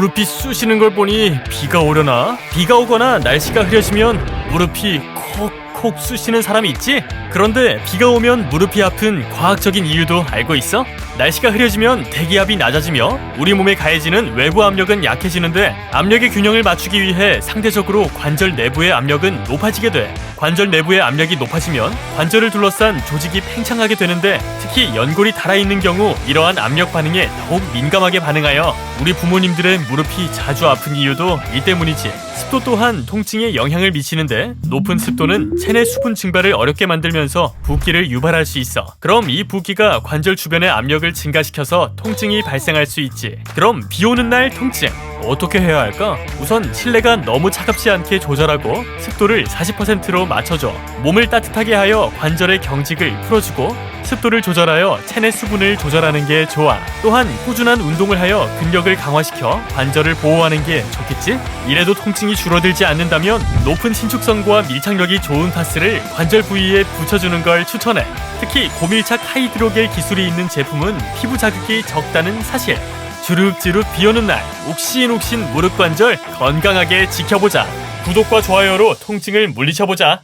무릎이 쑤시는 걸 보니 비가 오려나? 비가 오거나 날씨가 흐려지면 무릎이 콕콕 쑤시는 사람이 있지? 그런데 비가 오면 무릎이 아픈 과학적인 이유도 알고 있어? 날씨가 흐려지면 대기압이 낮아지며 우리 몸에 가해지는 외부 압력은 약해지는데 압력의 균형을 맞추기 위해 상대적으로 관절 내부의 압력은 높아지게 돼. 관절 내부의 압력이 높아지면 관절을 둘러싼 조직이 팽창하게 되는데 특히 연골이 달아있는 경우 이러한 압력 반응에 더욱 민감하게 반응하여 우리 부모님들의 무릎이 자주 아픈 이유도 이 때문이지. 습도 또한 통증에 영향을 미치는데 높은 습도는 체내 수분 증발을 어렵게 만들면서 붓기를 유발할 수 있어. 그럼 이 붓기가 관절 주변의 압력을 증가시켜서 통증이 발생할 수 있지. 그럼 비 오는 날 통증. 어떻게 해야 할까? 우선 실내가 너무 차갑지 않게 조절하고 습도를 40%로 맞춰줘. 몸을 따뜻하게 하여 관절의 경직을 풀어주고 습도를 조절하여 체내 수분을 조절하는 게 좋아. 또한 꾸준한 운동을 하여 근력을 강화시켜 관절을 보호하는 게 좋겠지? 이래도 통증이 줄어들지 않는다면 높은 신축성과 밀착력이 좋은 파스를 관절 부위에 붙여주는 걸 추천해. 특히 고밀착 하이드로겔 기술이 있는 제품은 피부 자극이 적다는 사실. 주룩주룩 비오는 날 욱신욱신 무릎 관절 건강하게 지켜보자. 구독과 좋아요로 통증을 물리쳐보자.